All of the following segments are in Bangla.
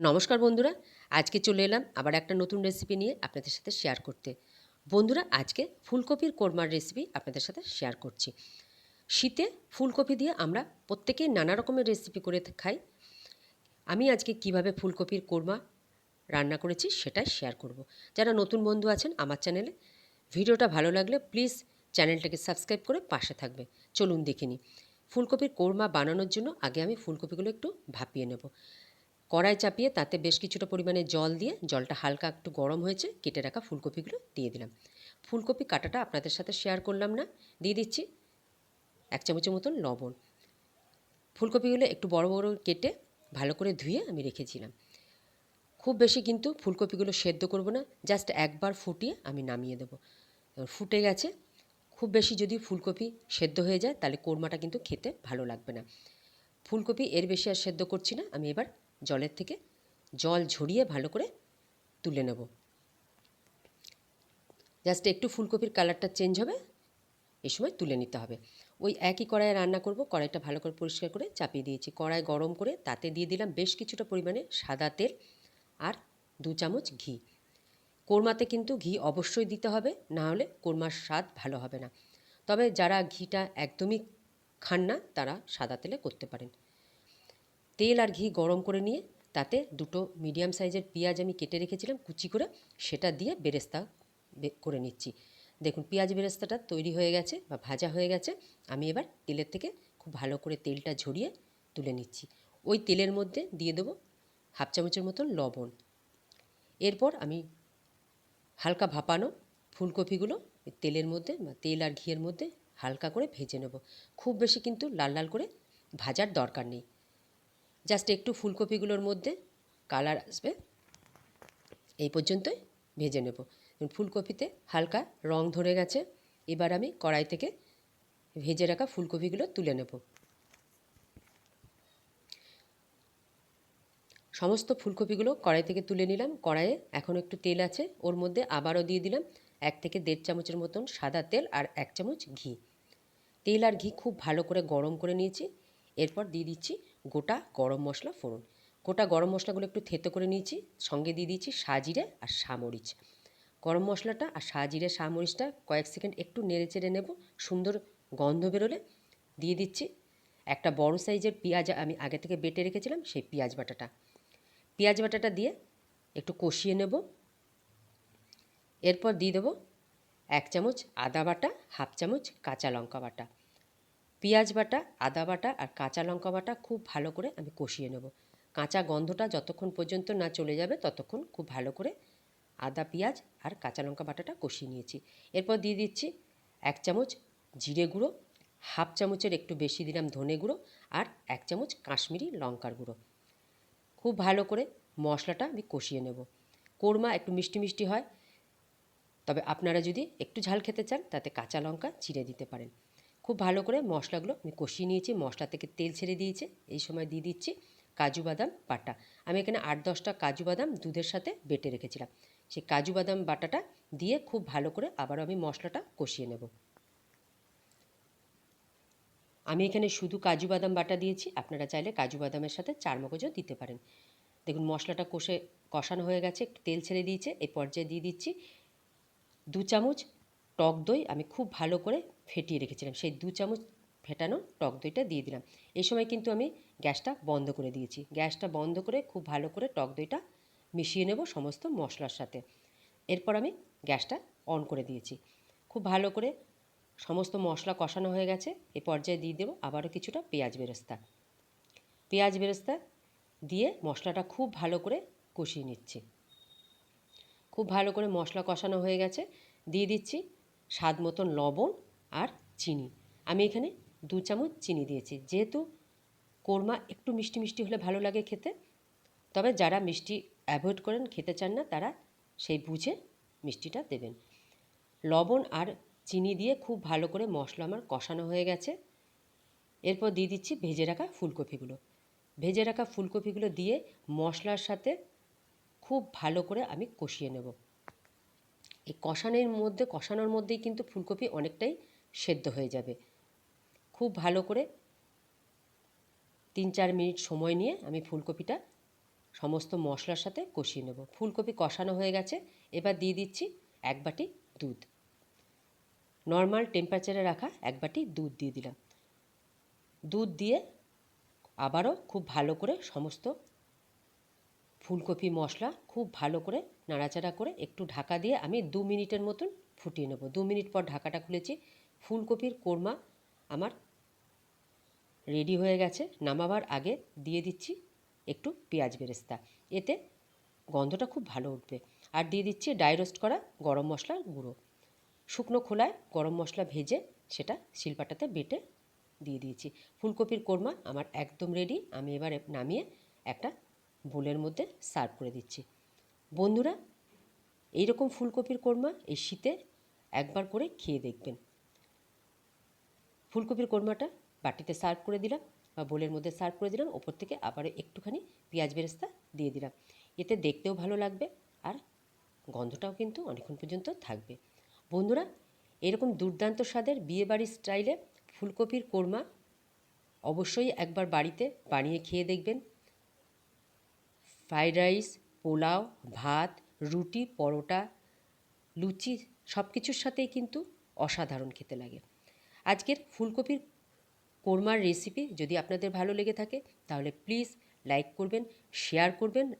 নমস্কার বন্ধুরা, আজকে চলে এলাম আবার একটা নতুন রেসিপি নিয়ে আপনাদের সাথে শেয়ার করতে। বন্ধুরা, আজকে ফুলকপির কোরমার রেসিপি আপনাদের সাথে শেয়ার করছি। শীতে ফুলকপি দিয়ে আমরা প্রত্যেকেই নানা রকমের রেসিপি করে খাই। আমি আজকে কীভাবে ফুলকপির কোরমা রান্না করেছি সেটাই শেয়ার করব। যারা নতুন বন্ধু আছেন আমার চ্যানেলে ভিডিওটা ভালো লাগলে প্লিজ চ্যানেলটাকে সাবস্ক্রাইব করে পাশে থাকবে। চলুন দেখে নিই। ফুলকপির কোরমা বানানোর জন্য আগে আমি ফুলকপিগুলো একটু ভাপিয়ে নেব। কড়াই চাপিয়ে তাতে বেশ কিছুটা পরিমাণে জল দিয়ে জলটা হালকা একটু গরম হয়েছে, কেটে রাখা ফুলকপিগুলো দিয়ে দিলাম। ফুলকপি কাটাটা আপনাদের সাথে শেয়ার করলাম না, দিয়ে দিচ্ছি এক চামচের মতন লবণ। ফুলকপিগুলো একটু বড় বড় কেটে ভালো করে ধুয়ে আমি রেখেছিলাম। খুব বেশি কিন্তু ফুলকপিগুলো সেদ্ধ করব না, জাস্ট একবার ফুটিয়ে আমি নামিয়ে দেবো। ফুটে গেছে, খুব বেশি যদি ফুলকপি সেদ্ধ হয়ে যায় তাহলে কোরমাটা কিন্তু খেতে ভালো লাগবে না। ফুলকপি এর বেশি আর সেদ্ধ করছি না, আমি এবার জলের থেকে জল ঝরিয়ে ভালো করে তুলে নেব। জাস্ট একটু ফুলকপির কালারটা চেঞ্জ হবে এই সময় তুলে নিতে হবে। ওই একই কড়াইয়ে রান্না করব, কড়াইটা ভালো করে পরিষ্কার করে চাপিয়ে দিয়েছি। কড়াই গরম করে তাতে দিয়ে দিলাম বেশ কিছুটা পরিমাণে সাদা তেল আর দু চামচ ঘি। কোরমাতে কিন্তু ঘি অবশ্যই দিতে হবে, না হলে কোরমার স্বাদ ভালো হবে না। তবে যারা ঘিটা একদমই খান না, তারা সাদা তেলে করতে পারেন। তেল আর ঘি গরম করে নিয়ে তাতে দুটো মিডিয়াম সাইজের পেঁয়াজ আমি কেটে রেখেছিলাম কুচি করে, সেটা দিয়ে বেরেস্তা করে নিচ্ছি। দেখুন, পেঁয়াজ বেরেস্তাটা তৈরি হয়ে গেছে বা ভাজা হয়ে গেছে, আমি এবার তেলের থেকে খুব ভালো করে তেলটা ঝরিয়ে তুলে নিচ্ছি। ওই তেলের মধ্যে দিয়ে দেবো হাফ চামচের মতন লবণ। এরপর আমি হালকা ভাপানো ফুলকপিগুলো তেলের মধ্যে বা তেল আর ঘিয়ের মধ্যে হালকা করে ভেজে নেব। খুব বেশি কিন্তু লাল লাল করে ভাজার দরকার নেই। জাস্ট একটু ফুলকপিগুলোর মধ্যে কালার আসবে। এই পর্যন্তই ভেজে নেব। ফুলকপিতে হালকা রং ধরে গেছে, এবার আমি কড়াই থেকে ভেজে রাখা ফুলকপিগুলো তুলে নেব। সমস্ত ফুলকপিগুলো কড়াই থেকে তুলে নিলাম। কড়াইয়ে এখন একটু তেল আছে, ওর মধ্যে আবারও দিয়ে দিলাম এক থেকে দেড় চামচের মতন সাদা তেল আর এক চামচ ঘি। তেল আর ঘি খুব ভালো করে গরম করে নিয়েছি। এরপর দিয়ে দিচ্ছি গোটা গরম মশলা ফোড়ন। গোটা গরম মশলাগুলো একটু থেতো করে নিয়েছি, সঙ্গে দিয়ে দিচ্ছি সাজিরে আর সামরিচ। গরম মশলাটা আর সাজিরে সামরিচটা কয়েক সেকেন্ড একটু নেড়ে চেড়ে নেব, সুন্দর গন্ধ বেরোলে। দিয়ে দিচ্ছি একটা বড় সাইজের পেঁয়াজ, আমি আগে থেকে বেটে রেখেছিলাম সেই পেঁয়াজ বাটাটা। পেঁয়াজ বাটাটা দিয়ে একটু কষিয়ে নেব। এরপর দিয়ে দেবো এক চামচ আদা বাটা, হাফ চামচ কাঁচা লঙ্কা বাটা। পেঁয়াজ বাটা, আদা বাটা আর কাঁচা লঙ্কা বাটা খুব ভালো করে আমি কষিয়ে নেব। কাঁচা গন্ধটা যতক্ষণ পর্যন্ত না চলে যাবে ততক্ষণ খুব ভালো করে আদা, পেঁয়াজ আর কাঁচা লঙ্কা বাটাটা কষিয়ে নিয়েছি। এরপর দিয়ে দিচ্ছি এক চামচ জিরে গুঁড়ো, হাফ চামচের একটু বেশি দিলাম ধনে গুঁড়ো আর এক চামচ কাশ্মীরি লঙ্কার গুঁড়ো। খুব ভালো করে মশলাটা আমি কষিয়ে নেব। কোরমা একটু মিষ্টি মিষ্টি হয়, তবে আপনারা যদি একটু ঝাল খেতে চান তাতে কাঁচা লঙ্কা চিড়ে দিতে পারেন। খুব ভালো করে মশলাগুলো আমি কষিয়ে নিয়েছি। মশলা থেকে তেল ছেড়ে দিয়েছে। এই সময় দিয়ে দিচ্ছি কাজু বাদাম বাটা। আমি এখানে আট দশটা কাজু বাদাম দুধের সাথে বেটে রেখেছিলাম। সেই কাজু বাদাম বাটাটা দিয়ে খুব ভালো করে আবারও আমি মশলাটা কষিয়ে নেব। আমি এখানে শুধু কাজু বাদাম বাটা দিয়েছি। আপনারা চাইলে কাজু বাদামের সাথে চার মগজও দিতে পারেন। দেখুন, মশলাটা কষে, কষানো হয়ে গেছে। তেল ছেড়ে দিয়েছে। এই পর্যায়ে দিয়ে দিচ্ছি দু চামচ টক দই আমি খুব ভালো করে ফেটিয়ে রেখেছিলাম। সেই দু চামচ ফেটানো টক দইটা দিয়ে দিলাম। এই সময় কিন্তু আমি গ্যাসটা বন্ধ করে দিয়েছি। গ্যাসটা বন্ধ করে খুব ভালো করে টক দইটা মিশিয়ে নেব সমস্ত মশলার সাথে। এরপর আমি গ্যাসটা অন করে দিয়েছি। খুব ভালো করে সমস্ত মশলা কষানো হয়ে গেছে। এ পর্যায়ে দিয়ে দেবো আবারও কিছুটা পেঁয়াজ বেরেস্তা। পেঁয়াজ বেরেস্তা দিয়ে মশলাটা খুব ভালো করে কষিয়ে নিচ্ছি। খুব ভালো করে মশলা কষানো হয়ে গেছে। দিয়ে দিচ্ছি স্বাদ মতন লবণ আর চিনি। আমি এখানে দু চামচ চিনি দিয়েছি। যেহেতু কোরমা একটু মিষ্টি মিষ্টি হলে ভালো লাগে খেতে, তবে যারা মিষ্টি অ্যাভয়েড করেন, খেতে চান না, তারা সেই বুঝে মিষ্টিটা দেবেন। লবণ আর চিনি দিয়ে খুব ভালো করে মশলা আমার কষানো হয়ে গেছে। এরপর দিয়ে দিচ্ছি ভেজে রাখা ফুলকপিগুলো। ভেজে রাখা ফুলকপিগুলো দিয়ে মশলার সাথে খুব ভালো করে আমি কষিয়ে নেব। এই কষানোর মধ্যে, কষানোর মধ্যেই কিন্তু ফুলকপি অনেকটাই সেদ্ধ হয়ে যাবে। খুব ভালো করে তিন চার মিনিট সময় নিয়ে আমি ফুলকপিটা সমস্ত মশলার সাথে কষিয়ে নেব। ফুলকপি কষানো হয়ে গেছে, এবার দিয়ে দিচ্ছি এক বাটি দুধ। নর্মাল টেম্পারেচারে রাখা এক বাটি দুধ দিয়ে দিলাম। দুধ দিয়ে আবারও খুব ভালো করে সমস্ত ফুলকপি মশলা খুব ভালো করে নাড়াচাড়া করে একটু ঢাকা দিয়ে আমি দু মিনিটের মতন ফুটিয়ে নেব। দু মিনিট পর ঢাকাটা খুলেছি। ফুলকপির কোরমা আমার রেডি হয়ে গেছে। নামাবার আগে দিয়ে দিচ্ছি একটু পেঁয়াজ বেরেস্তা। এতে গন্ধটা খুব ভালো উঠবে। আর দিয়ে দিচ্ছি ডাই রোস্ট করা গরম মশলার গুঁড়ো। শুকনো খোলায় গরম মশলা ভেজে সেটা শিলপাটাতে বেটে দিয়ে দিয়েছি। ফুলকপির কোরমা আমার একদম রেডি। আমি এবারে নামিয়ে একটা বোলের মধ্যে সার্ভ করে দিচ্ছি। বন্ধুরা এই রকম ফুলকপির কোরমা এই শীতে একবার করে খেয়ে দেখবেন। ফুলকপির কোরমাটা বাটিতে সার্ভ করে দিলাম বা বোলের মধ্যে সার্ভ করে দিলাম, ওপর থেকে আবারও একটুখানি পেঁয়াজ বেরেস্তা দিয়ে দিলাম। এতে দেখতেও ভালো লাগবে আর গন্ধটাও কিন্তু অনেকক্ষণ পর্যন্ত থাকবে। বন্ধুরা, এরকম দুর্দান্ত স্বাদের বিয়েবাড়ির স্টাইলে ফুলকপির কোরমা অবশ্যই একবার বাড়িতে বানিয়ে খেয়ে দেখবেন। ফ্রাইড রাইস পোলাও, ভাত, রুটি, পরোটা, লুচি সব কিছুর সাথেই কিন্তু অসাধারণ খেতে লাগে। আজকের ফুলকপির কোরমার রেসিপি যদি আপনাদের ভালো লেগে থাকে, তাহলে প্লিজ লাইক করবেন শেয়ার করবেন।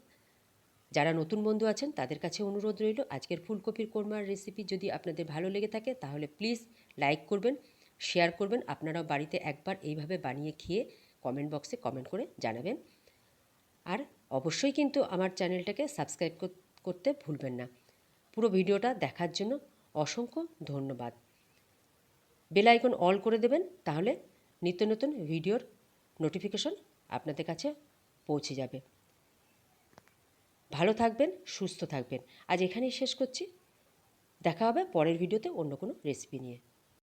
যারা নতুন বন্ধু আছেন, তাদের কাছে অনুরোধ রইল, আজকের ফুলকপির কোরমার রেসিপি যদি আপনাদের ভালো লেগে থাকে, তাহলে প্লিজ লাইক করবেন শেয়ার করবেন। আপনারাও বাড়িতে একবার এইভাবে বানিয়ে খেয়ে কমেন্ট বক্সে কমেন্ট করে জানাবেন। আর অবশ্যই কিন্তু আমার চ্যানেলটাকে সাবস্ক্রাইব করতে ভুলবেন না। পুরো ভিডিওটা দেখার জন্য অসংখ্য ধন্যবাদ। বেল আইকন অল করে দেবেন, তাহলে নিত্য নতুন ভিডিওর নোটিফিকেশন আপনাদের কাছে পৌঁছে যাবে। ভালো থাকবেন, সুস্থ থাকবেন। আজ এখানেই শেষ করছি। দেখা হবে পরের ভিডিওতে অন্য কোনো রেসিপি নিয়ে।